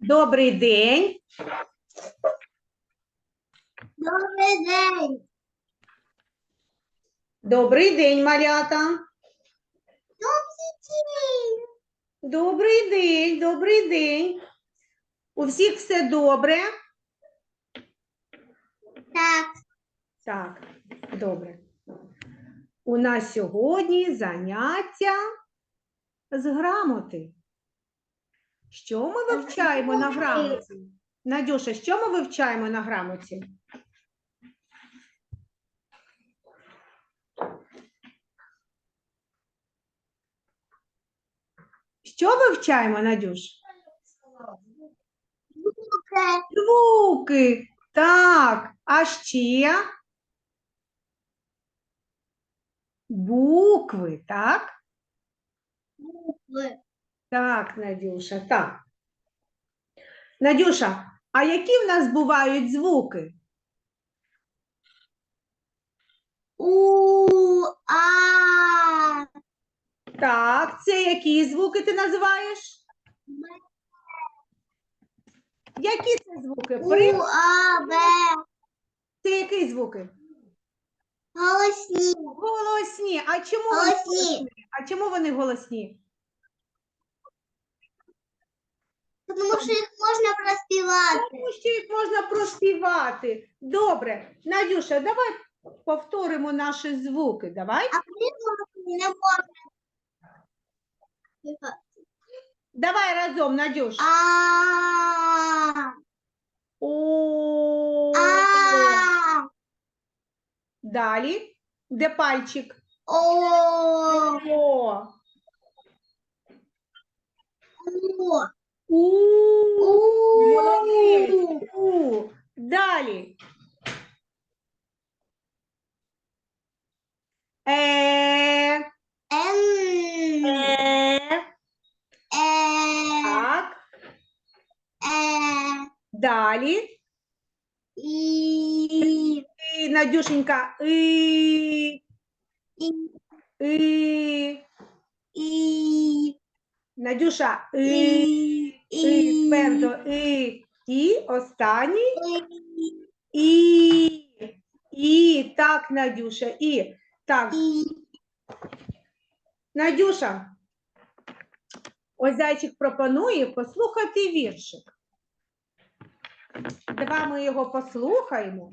Добрий день. Добрий день. Добрий день, малята. Добрий день. Добрий день, добрий день. У всіх все добре? Так, Так, добре. У нас сьогодні заняття з грамоти. Що ми вивчаємо на грамоті? Надюша, що ми вивчаємо на грамоті? Що вивчаємо, Надюш? звуки, Звуки. Так, а ще букви, так? букви, Так, Надюша, так. Надюша, а які в нас бувають звуки? у, а, Так, це які звуки ти називаєш? Які це звуки? у, а, б, Це які звуки? голосні, Голосні. А чому вони Голосні. голосні? А чому вони голосні? Тому що їх можна проспівати. Тому що їх можна проспівати. Добре. Надюша, давай повторимо наші звуки. Давай. А не можна. Давай разом, Надюш. А, О. а, Далі. Де пальчик? о, О. У. у, Молодець. У. Далі. Е. ен, Е. е, Так. е, Далі. і, І, Надюшенька. І. і, І. і, Надюша. І. і. Твердо. І. І. Останній. і, І. Так, Надюша. І. Так. Надюша, ось зайчик пропонує послухати віршик. Давай ми його послухаємо,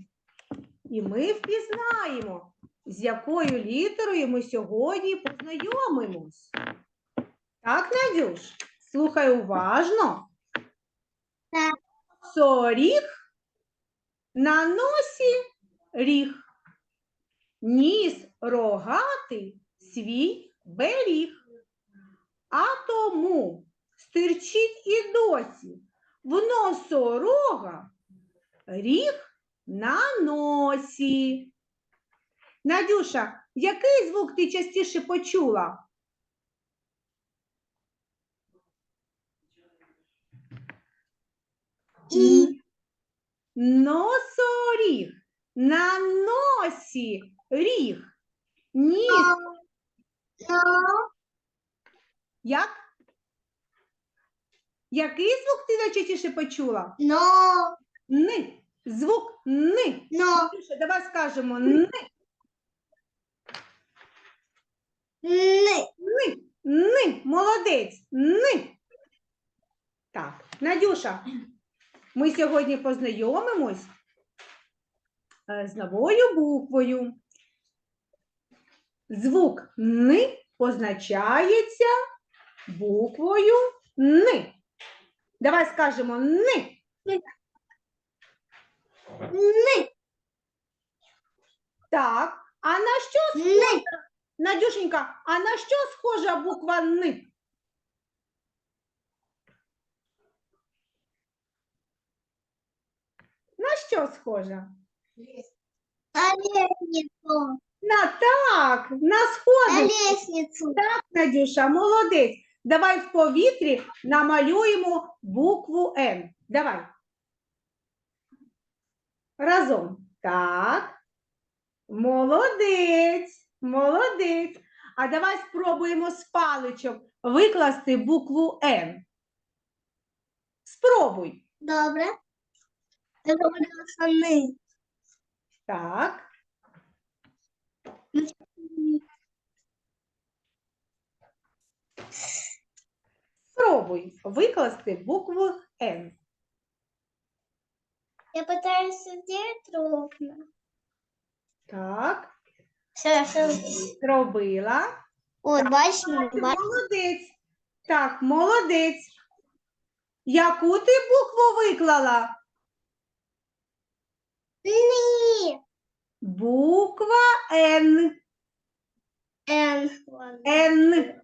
і ми впізнаємо, з якою літерою ми сьогодні познайомимось. Так, Надюш, слухай уважно. Так. Соріг на носі ріг. Ніс рогатий свій беріг. А тому стирчить і досі в носорога ріг на носі. Надюша, який звук ти частіше почула? І. Носоріг. На носі ріг. Ніс. Як? Який звук ти найчастіше почула? но, Ни. Звук ни. но, Надюша, давай скажемо ни, ни, ни, ни. Молодець. Ни. Так, Надюша, ми сьогодні познайомимось е, з новою буквою. Звук ни позначається буквою ни. Давай скажемо ни. ни, Так. А на що ни, Надюшенька, а на що схожа буква Н? На що схожа? на лестницу, На так, на на сходи. Так, Надюша, молодець. Давай в повітрі намалюємо букву Н. Давай. Разом. Так. Молодець. Молодець. А давай спробуємо з паличок викласти букву Н. Спробуй. Добре. Я сани. Так. Спробуй викласти букву Н. Я пытаюсь сделать ровно. Так, Все, все. зробила. От, бачиш, Ти бачиш? Молодець. Так, молодець. Яку ти букву виклала? Ні. Буква Н. Н. Н.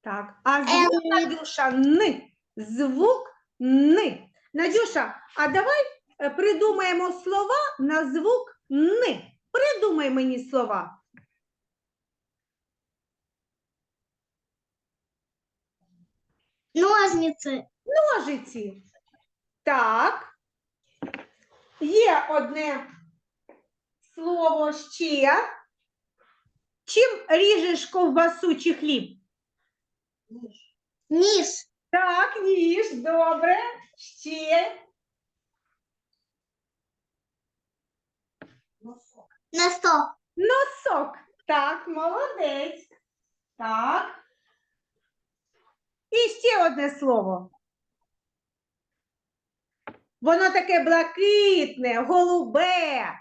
Так, а звук, Н. Надюша, Н. Звук Н. Надюша, а давай е, придумаємо слова на звук Н. Придумай мені слова. Ножниці. Ножиці. Так. Є одне слово ще. Чим ріжеш ковбасу чи хліб? Ніж. Так, ніж, добре. Ще. Сто. Носок. Так, молодець. Так. І ще одне слово. Воно таке блакитне, голубе,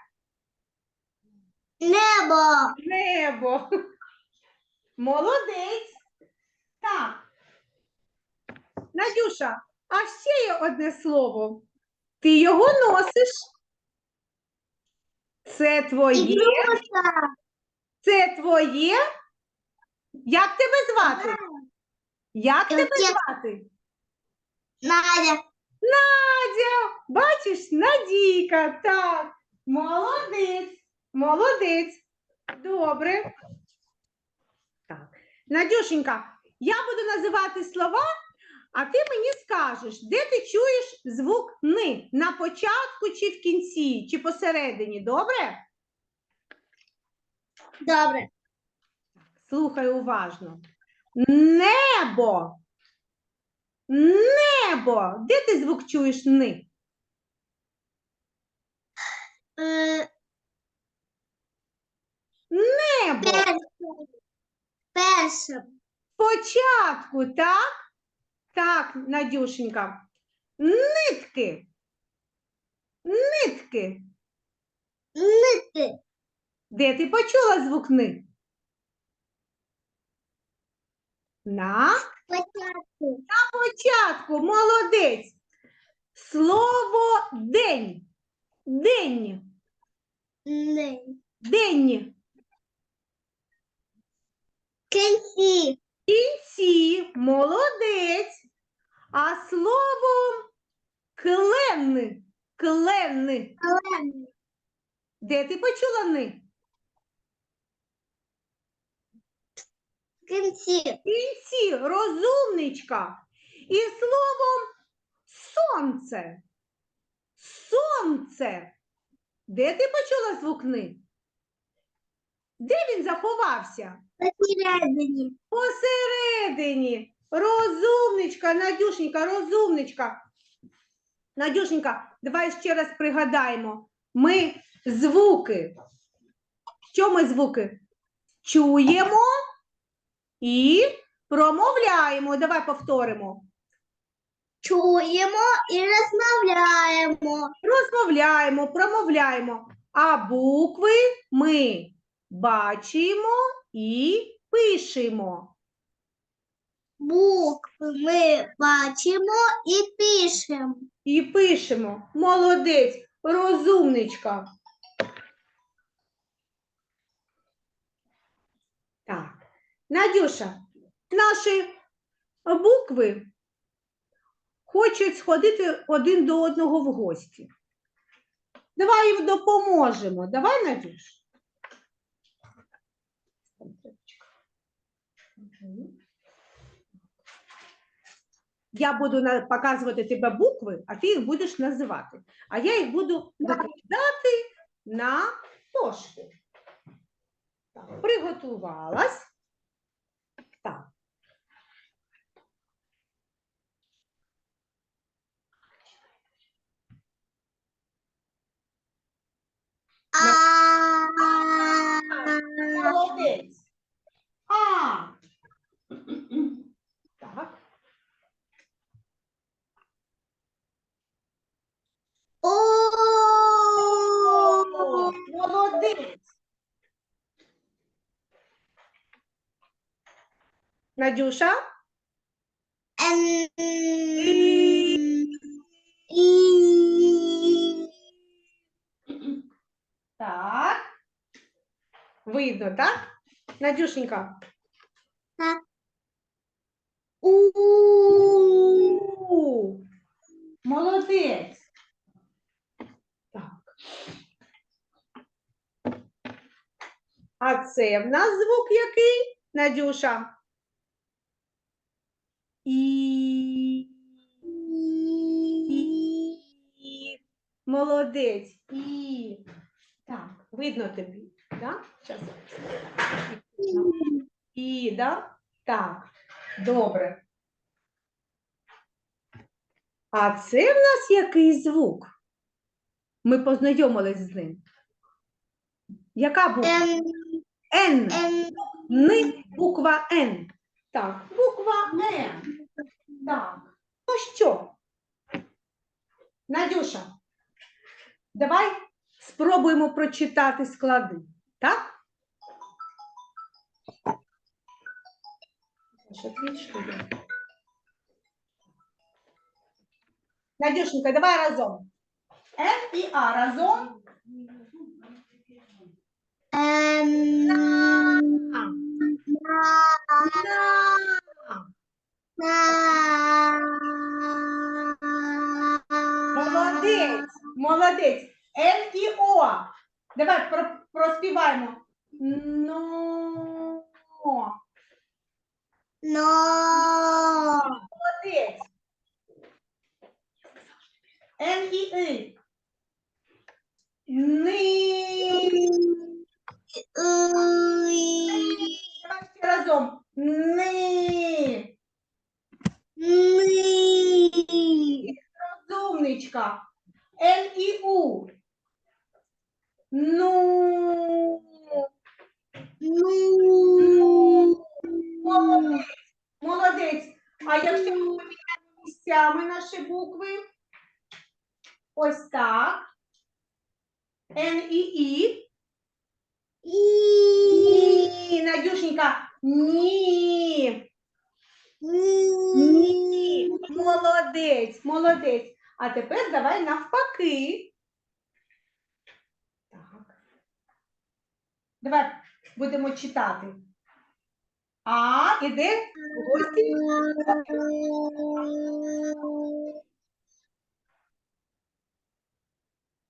Небо. небо. Молодець. Так. Надюша, а ще є одне слово. Ти його носиш. Це твоє. Це твоє? Як тебе звати? Як тебе звати? Надя. Надя. Бачиш, Надійка, так. Молодець. Молодець. Добре. Так. Надюшенька, я буду називати слова, а ти мені скажеш, де ти чуєш звук ни? На початку чи в кінці, чи посередині, добре? Добре. Слухай уважно. Небо. Небо. Де ти звук чуєш ни? Е, Небо. Першим. Спочатку, так? Так, Надюшенька. Нитки. Нитки. Нити. Де ти почула звук ни? На Початку. початку. Молодець. Слово день. День. Ни. День. Кінці. кінці, молодець. А слово клен, клен. Олени. Де ти почула ни? Кінці. Кінці, розумничка. І словом сонце. Сонце. Де ти почула звук ни? Де він заховався? Посередині. Посередині. Розумничка, Надюшенька, розумничка. Надюшенька, давай ще раз пригадаємо. Ми звуки. Що ми звуки? Чуємо і промовляємо. Давай повторимо. Чуємо і розмовляємо. Розмовляємо, промовляємо. А букви ми бачимо і пишемо. Букви ми бачимо і пишемо. І пишемо. Молодець, розумничка. Так. Надюша, наші букви хочуть сходити один до одного в гості. Давай їм допоможемо. Давай, Надюш. Я буду показувати тебе букви, а ти їх будеш називати. А я їх буду викладати на дошку. Приготувалась. Молодець. А. Так. О, Молодець. Надюша? Надюшенька. У. У. Молодець. Так. А це в нас звук який, Надюша? І. І. Молодець. І. Так, видно тобі, так? І, да? Так, добре. А це в нас який звук? Ми познайомились з ним. Яка буква? Н. М. Буква Н. Так, буква Н. Так. Ну що? Надюша, давай спробуємо прочитати склади. Так? Що трішки є. Надюшенька, давай разом. Н і А разом. М. На. На. На. На. Молодець, молодець. Н і О. Давай про- проспіваємо. Uh. Навпаки. Так. Давай будемо читати. А, іде гості.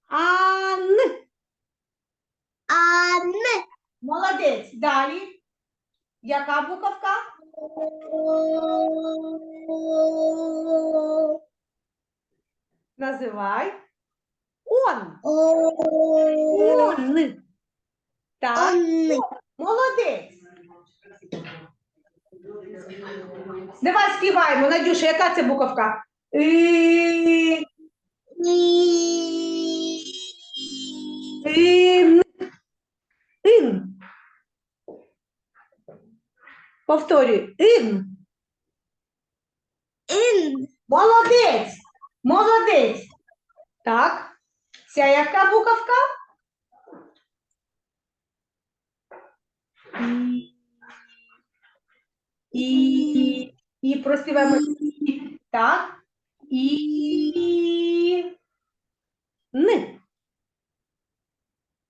Ан. Ан. Молодець. Далі. Яка буковка? Називай. Он. Он. Так, молодець. Давай співаємо, Надюша, яка це буковка? І, ін, ін. Повторюй. Ін. Ин. Молодець. Молодець. Так. Ця яка буковка? І. І проспіваємо. І. Так. І. Н.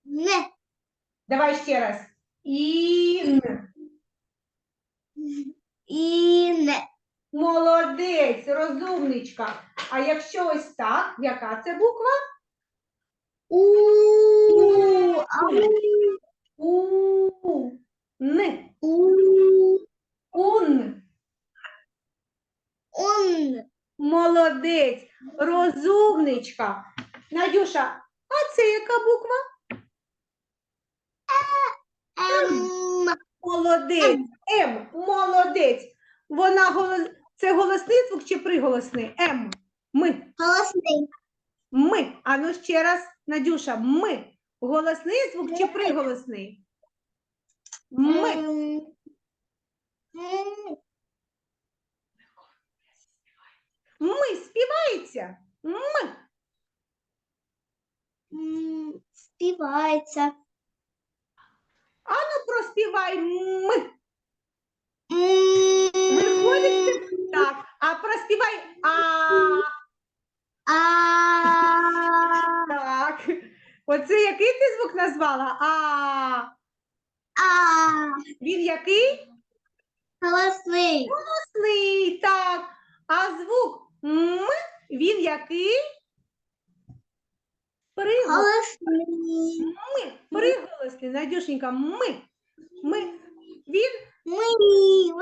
Не. Давай ще раз. Ін. Ин. Молодець, розумничка. А якщо ось так, яка це буква? У. У. Н. У. Ун. Он. Молодець, розумничка. Надюша, а це яка буква? М. Молодець. М. Молодець. Вона голос... Це голосний звук чи приголосний? М. Ми. Голосний. Ми. А ну ще раз, Надюша, ми. Голосний звук чи приголосний? Ми. Ми співається. Ми. Співається. Ну, проспівай ми. М. співай. А. А. Так. Оце який ти звук назвала? А. А. Він який? Голосний. Голосний, так. А звук М, він який? Приголосний. Голосний. Ми. Приголосний, Надюшенька, ми. Ми. Він Ми.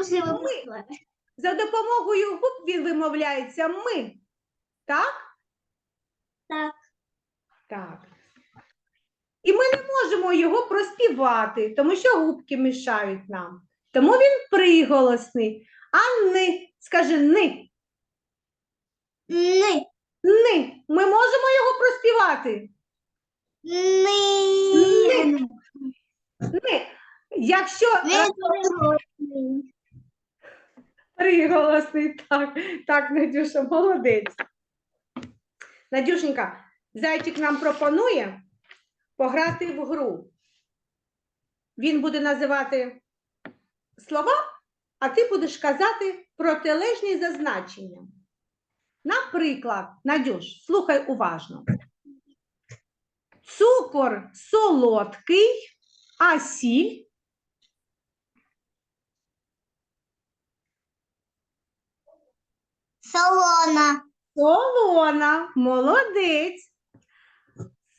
Уже випустила. за допомогою губ він вимовляється ми. Так. Так. І ми не можемо його проспівати, тому що губки мішають нам. Тому він приголосний. А ни, скажи ни. Ни. Ни. Ми можемо його проспівати. Ни. Ни. Якщо е, приголосний. приголосний, так, так, Надюша, молодець. Надюшенька, зайчик нам пропонує пограти в гру. Він буде називати слова, а ти будеш казати протилежні за значенням. Наприклад, Надюш, слухай уважно. Цукор солодкий, а сіль Солона. Солона, молодець.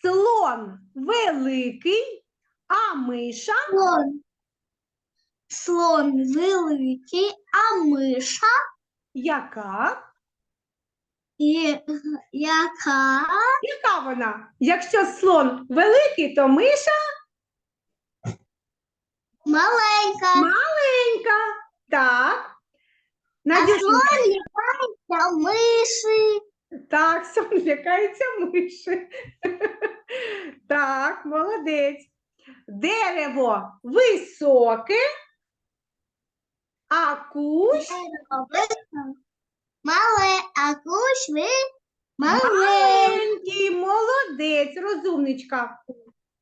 Слон великий, а миша Слон. Слон великий, а миша яка? і яка Яка вона? Якщо слон великий, то миша маленька. маленька. Так. А слон лякається миші. так, сон лякається миші. Так, молодець. Дерево високе, а кущ Мале, а куш ви мале. Маленький, молодець, розумничка.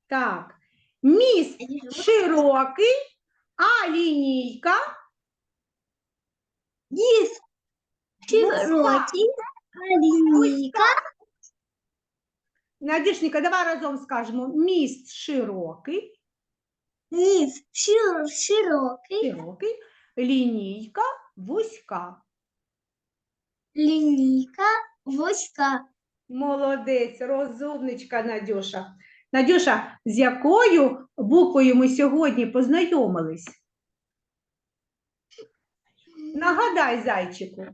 Так. Міст широкий, а лінійка Діс широкий, а лінійка Надюшенька, давай разом скажемо. Міст широкий, ніс шир, широкий, широкий, лінійка вузька. лінійка вузька. Молодець, розумничка Надюша. Надюша, з якою буквою ми сьогодні познайомились? Нагадай, зайчику,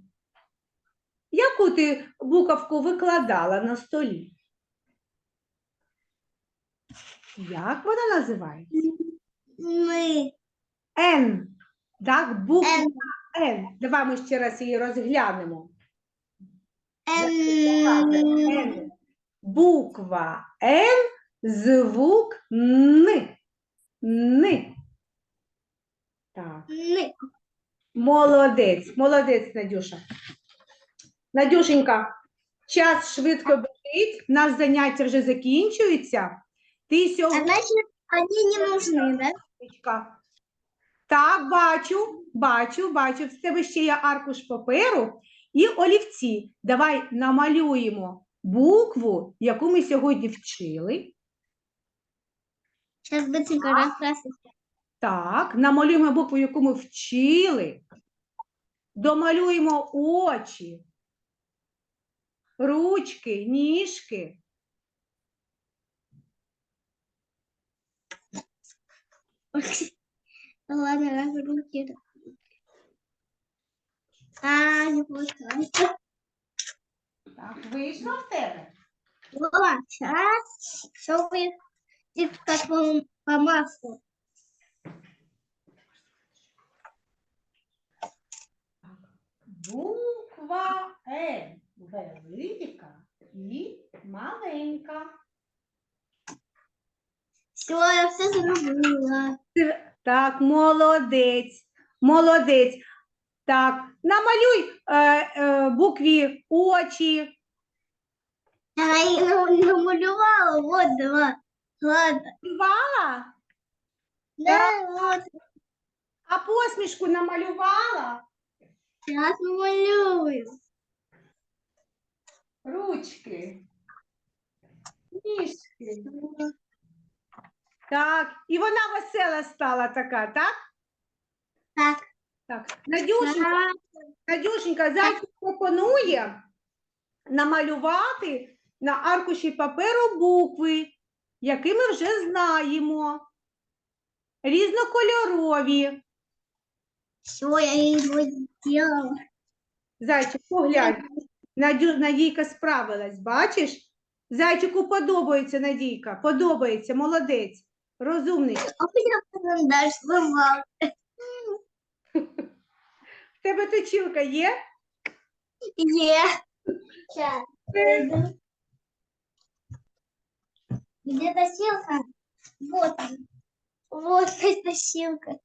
яку ти буковку викладала на столі? Як вона називається? Ми. Н. Так, буква Н. Н. Давай ми ще раз її розглянемо. Ем, Н. Буква Н, звук Н. Н. Так. Ни. Молодець, молодець, Надюша. Надюшенька, час швидко біжить, наш заняття вже закінчується. Ти А сьогодні. значит, они не нужны, да? Так, бачу, бачу, бачу. В тебе ще є аркуш паперу і олівці. Давай намалюємо букву, яку ми сьогодні вчили. Сейчас быстренько раскрасить. Так, намалюємо букву, яку ми вчили. Домалюємо очі, ручки, ніжки. Ладно, раз руки. А, не получается. Так, вийшло в тебе. Вот, сейчас все будет как по, по маслу. Буква Н велика і маленька. Все, я все зробила. Так, молодець, молодець. Так, намалюй е, е, букві очі. Я її нам- намалювала, вот два. Ладно. Малювала, Да, вот, а посмішку намалювала. сейчас намалюю. ручки, ніжки. Так, і вона весела стала така, так? Так. Так, Надюшенька, Надюшенька, зайчик пропонує намалювати на аркуші паперу букви, які ми вже знаємо. Різнокольорові. Все, я его сделала. Зайчик, поглянь. Надю, Надійка справилась, бачиш? Зайчику подобається Надійка, подобається, молодець, розумний. А я карандаш сломал. В тебе точилка є? Е. Сейчас. Где тащилка? Вот. он. Вот эта силка.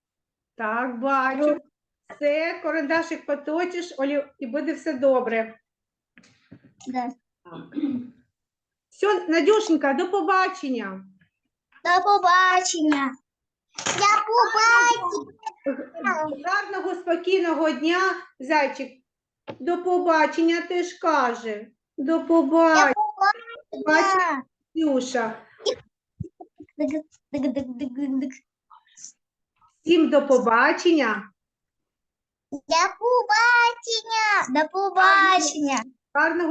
Так, бачу. Все, карандашик поточиш, Олі, і буде все добре. Да. Все, Надюшенька, до побачення. До побачення. До побачення. Гарного, спокійного дня, зайчик. До побачення теж каже. До побачення, Ксюша. Дик-дик-дик-дик-дик. Всім до побачення. До побачення. До побачення. Гарного